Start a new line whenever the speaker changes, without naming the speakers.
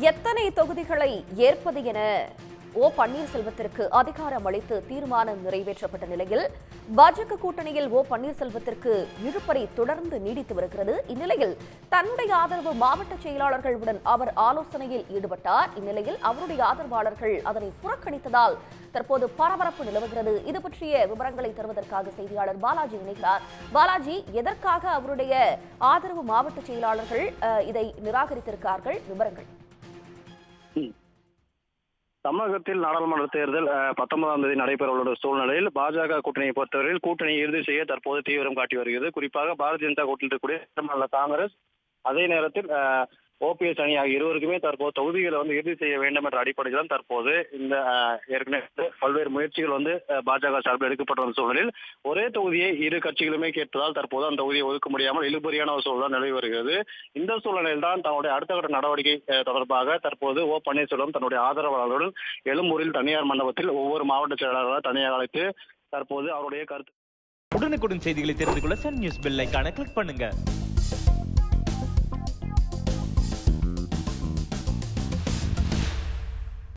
எத்தனை தொகுதிகளை ஏற்பது என ஓ பன்னீர்செல்வத்திற்கு அதிகாரம் அளித்து தீர்மானம் நிறைவேற்றப்பட்ட நிலையில் பாஜக கூட்டணியில் ஓ பன்னீர்செல்வத்திற்கு இழுப்பறை தொடர்ந்து நீடித்து வருகிறது. இந்நிலையில் தன்னுடைய ஆதரவு மாவட்ட செயலாளர்களுடன் அவர் ஆலோசனையில் ஈடுபட்டார். இந்நிலையில் அவருடைய ஆதரவாளர்கள் அதனை புறக்கணித்ததால் தற்போது பரபரப்பு நிலவுகிறது. இது பற்றிய விவரங்களை தருவதற்காக செய்தியாளர் பாலாஜி இணைகிறார். பாலாஜி எதற்காக அவருடைய ஆதரவு மாவட்ட செயலாளர்கள் இதை நிராகரித்திருக்கார்கள்? விவரங்கள்.
தமிழகத்தில் நாடாளுமன்ற தேர்தல் பத்தொன்பதாம் தேதி நடைபெறவுள்ள சூழ்நிலையில் பாஜக கூட்டணியை பொறுத்தவரையில் கூட்டணி இறுதி செய்ய தற்போது தீவிரம் காட்டி வருகிறது. குறிப்பாக பாரதிய ஜனதா கூட்டணி இருக்கக்கூடிய மாநில காங்கிரஸ் அதே நேரத்தில் ஓபிஎஸ் அணி ஆகிய இருவருக்குமே தற்போது தொகுதிகளை வந்து இறுதி செய்ய வேண்டும் என்ற அடிப்படையில் தான் தற்போது இந்த ஏற்கனவே பல்வேறு முயற்சிகள் வந்து பாஜக சார்பில் எடுக்கப்பட்ட ஒரு சூழலில் ஒரே தொகுதியை இரு கட்சிகளுமே கேட்டதால் தற்போது அந்த தொகுதியை ஒதுக்க முடியாமல் இழுபறியான ஒரு சூழல் நிலவி வருகிறது. இந்த சூழ்நிலையில் தான் தன்னுடைய அடுத்த கட்ட நடவடிக்கை தொடர்பாக தற்போது ஓ பன்னீர்செல்வம் தன்னுடைய ஆதரவாளர்களுடன் எழும்பூரில் தனியார் மண்டபத்தில் ஒவ்வொரு மாவட்ட செயலாளர்களாக தனியாக அழைத்து தற்போது அவருடைய கருத்து
உடனுக்குடன் செய்திகளை தெரிந்து கொள்ள சன் நியூஸ் பெல் ஐக்கான கிளிக் பண்ணுங்க.